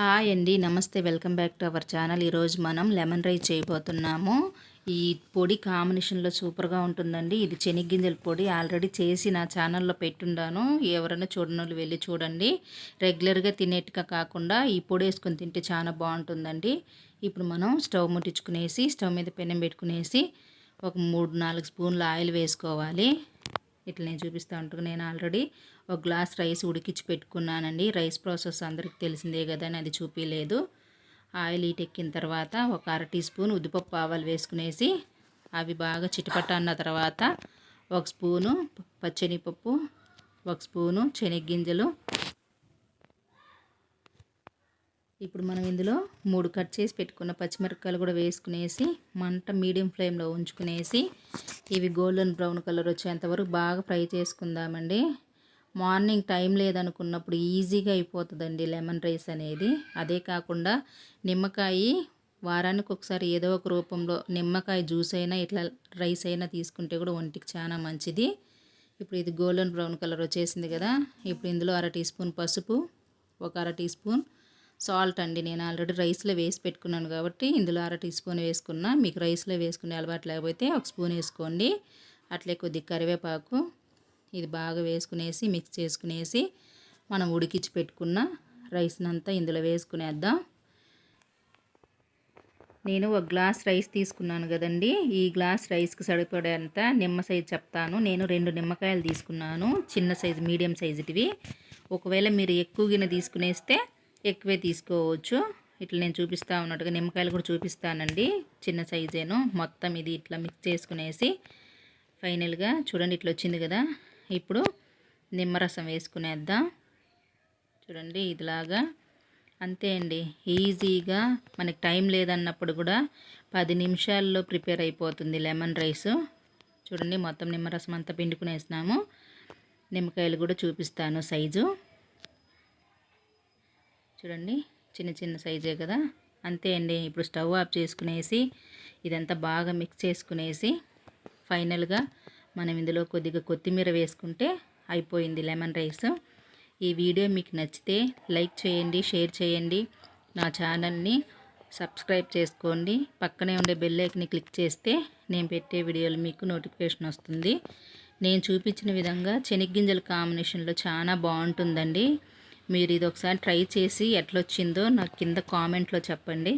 Hi అండి నమస్తే. Welcome back to our channel. ఈరోజు మనం లెమన్ రైస్ చేయబోతున్నాము. ఈ పొడి కాంబినేషన్లో సూపర్గా ఉంటుందండి. ఇది శనగ్గింజల పొడి. ఆల్రెడీ చేసి నా ఛానల్లో పెట్టుండాను. ఎవరైనా చూడని వెళ్ళి చూడండి. రెగ్యులర్గా తినేట్టుగా కాకుండా ఈ పొడి వేసుకొని తింటే చాలా బాగుంటుందండి. ఇప్పుడు మనం స్టవ్ ముట్టించుకునేసి స్టవ్ మీద పెనం పెట్టుకునేసి ఒక మూడు నాలుగు స్పూన్ల ఆయిల్ వేసుకోవాలి. ఇట్లా నేను చూపిస్తూ ఉంటాను నేను ఆల్రెడీ ఒక గ్లాస్ రైస్ ఉడికించి పెట్టుకున్నానండి. రైస్ ప్రాసెస్ అందరికి తెలిసిందే కదా అని అది చూపించలేదు ఆయిల్ ఎక్కిన తర్వాత ఒక అర టీ స్పూన్ ఉద్దిపప్పు ఆవాలు వేసుకునేసి అవి బాగా చిటపట అన్న తర్వాత ఒక స్పూను పచ్చనిపప్పు ఒక స్పూను శనగ్గింజలు ఇప్పుడు మనం ఇందులో మూడు కట్ చేసి పెట్టుకున్న పచ్చిమిరపకాయలు కూడా వేసుకునేసి మంట మీడియం ఫ్లేమ్లో ఉంచుకునేసి ఇవి గోల్డెన్ బ్రౌన్ కలర్ వచ్చేంత వరకు బాగా ఫ్రై చేసుకుందామండి. మార్నింగ్ టైం లేదనుకున్నప్పుడు ఈజీగా అయిపోతుందండి లెమన్ రైస్ అనేది. అదే కాకుండా నిమ్మకాయ వారానికి ఒకసారి ఏదో ఒక రూపంలో నిమ్మకాయ జ్యూస్ అయినా ఇట్లా రైస్ అయినా తీసుకుంటే కూడా ఒంటికి చాలా మంచిది. ఇప్పుడు ఇది గోల్డెన్ బ్రౌన్ కలర్ వచ్చేసింది కదా ఇప్పుడు ఇందులో అర టీ స్పూన్ పసుపు ఒక అర టీ స్పూన్ సాల్ట్ అండి. నేను ఆల్రెడీ రైస్లో వేసి పెట్టుకున్నాను కాబట్టి ఇందులో అర టీ స్పూన్ వేసుకున్నా. మీకు రైస్లో వేసుకునే అలవాటు లేకపోతే ఒక స్పూన్ వేసుకోండి. అట్లే కొద్ది కరివేపాకు ఇది బాగా వేసుకునేసి మిక్స్ చేసుకునేసి మనం ఉడికించి పెట్టుకున్న రైస్నంతా ఇందులో వేసుకునేద్దాం. నేను ఒక గ్లాస్ రైస్ తీసుకున్నాను కదండి. ఈ గ్లాస్ రైస్కి సరిపడేంత నిమ్మ సైజు చెప్తాను. నేను రెండు నిమ్మకాయలు తీసుకున్నాను. చిన్న సైజు మీడియం సైజుటివి. ఒకవేళ మీరు ఎక్కువ గిన్నె తీసుకునేస్తే ఎక్కువే తీసుకోవచ్చు. ఇట్లా నేను చూపిస్తా ఉన్నట్టుగా నిమ్మకాయలు కూడా చూపిస్తానండి. చిన్న సైజేను. మొత్తం ఇది ఇట్లా మిక్స్ చేసుకునేసి ఫైనల్గా చూడండి ఇట్లా వచ్చింది కదా. ఇప్పుడు నిమ్మరసం వేసుకునేద్దాం. చూడండి ఇదిలాగా. అంతే అండి. ఈజీగా మనకి టైం లేదన్నప్పుడు కూడా పది నిమిషాల్లో ప్రిపేర్ అయిపోతుంది లెమన్ రైస్. చూడండి మొత్తం నిమ్మరసం అంతా పిండుకునేసినాము. నిమ్మకాయలు కూడా చూపిస్తాను సైజు. చూడండి చిన్న చిన్న సైజే కదా? అంతే అండి. ఇప్పుడు స్టవ్ ఆఫ్ చేసుకునేసి ఇదంతా బాగా మిక్స్ చేసుకునేసి ఫైనల్గా మనం ఇందులో కొద్దిగా కొత్తిమీర వేసుకుంటే అయిపోయింది లెమన్ రైస్ ఈ వీడియో మీకు నచ్చితే లైక్ చేయండి షేర్ చేయండి. నా ఛానల్ని సబ్స్క్రైబ్ చేసుకోండి. పక్కనే ఉండే బెల్లైక్ని క్లిక్ చేస్తే నేను పెట్టే వీడియోలు మీకు నోటిఫికేషన్ వస్తుంది. నేను చూపించిన విధంగా శనగ్గింజల కాంబినేషన్లో చాలా బాగుంటుందండి. మీరు ఇది ఒకసారి ట్రై చేసి ఎట్లొచ్చిందో నాకు కింద కామెంట్లో చెప్పండి.